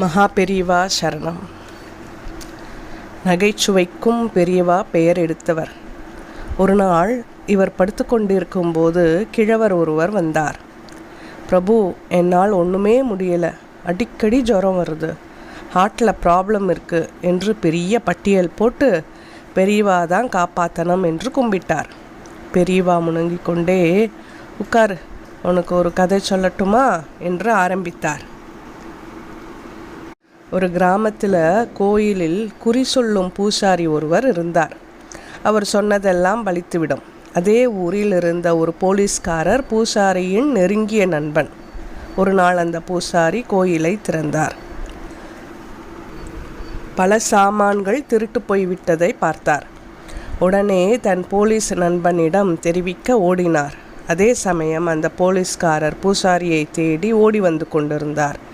மகா பெரியவா சரணம். நகைச்சுவைக்கும் பெரியவா பெயர் எடுத்தவர். ஒரு நாள் இவர் படுத்து கொண்டிருக்கும்போது கிழவர் ஒருவர் வந்தார். பிரபு என்னால் ஒன்றுமே முடியலை. அடிக்கடி ஜுரம் வருது. ஹார்ட்டில் ப்ராப்ளம் இருக்குது என்று பெரிய பட்டியல் போட்டு பெரியவா தான் காப்பாற்றணும் என்று கும்பிட்டார். பெரியவா முணங்கிக் கொண்டே உட்காரு. உனக்கு ஒரு கதை சொல்லட்டுமா? என்று ஆரம்பித்தார். ஒரு கிராமத்தில் கோயிலில் குறி சொல்லும் பூசாரி ஒருவர் இருந்தார். அவர் சொன்னதெல்லாம் பலித்துவிடும். அதே ஊரில் இருந்த ஒரு போலீஸ்காரர் பூசாரியின் நெருங்கிய நண்பன். ஒரு நாள் அந்த பூசாரி கோயிலை திறந்தார். பல சாமான்கள் திருட்டு போய்விட்டதை பார்த்தார். உடனே தன் போலீஸ் நண்பனிடம் தெரிவிக்க ஓடினார். அதே சமயம் அந்த போலீஸ்காரர் பூசாரியை தேடி ஓடி வந்து கொண்டிருந்தார்.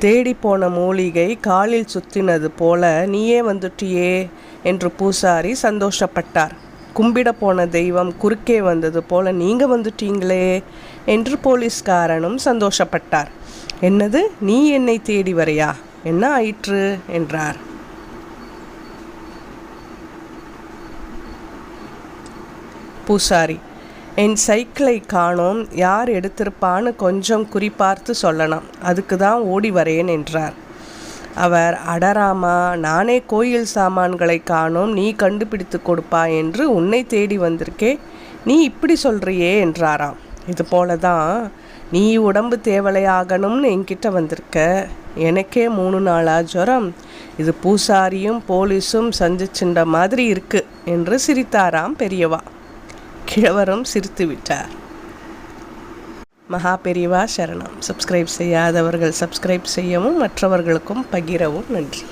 தேடிப்போன மூலிகை காலில் சுத்தினது போல நீயே வந்துட்டியே என்று பூசாரி சந்தோஷப்பட்டார். கும்பிட போன தெய்வம் குறுக்கே வந்தது போல நீங்க வந்துட்டீங்களே என்று போலீஸ்காரனும் சந்தோஷப்பட்டார். என்னது? நீ என்னை தேடி வரையா? என்ன ஆயிற்று? என்றார். பூசாரி என் சைக்கிளை காணோம் யார் எடுத்திருப்பான்னு கொஞ்சம் குறிப்பார்த்து சொல்லணும் அதுக்கு தான் ஓடி வரேன் என்றார். அவர் அடராமா நானே கோயில் சாமான்களை காணோம் நீ கண்டுபிடித்து கொடுப்பா என்று உன்னை தேடி வந்திருக்கே நீ இப்படி சொல்றியே என்றாராம். இது போல தான் நீ உடம்பு தேவலையாகணும்னு என்கிட்ட வந்திருக்க. எனக்கே மூணு நாளா ஜுரம். இது பூசாரியும் போலீஸும் சந்திச்சுண்ட மாதிரி இருக்கு என்று சிரித்தாராம் பெரியவா. கிழவரும் சிரித்து விட்டார். மகா பெரிவா சரணம். சப்ஸ்கிரைப் செய்யாதவர்கள் சப்ஸ்கிரைப் செய்யவும் மற்றவர்களுக்கும் பகிரவும் நன்றி.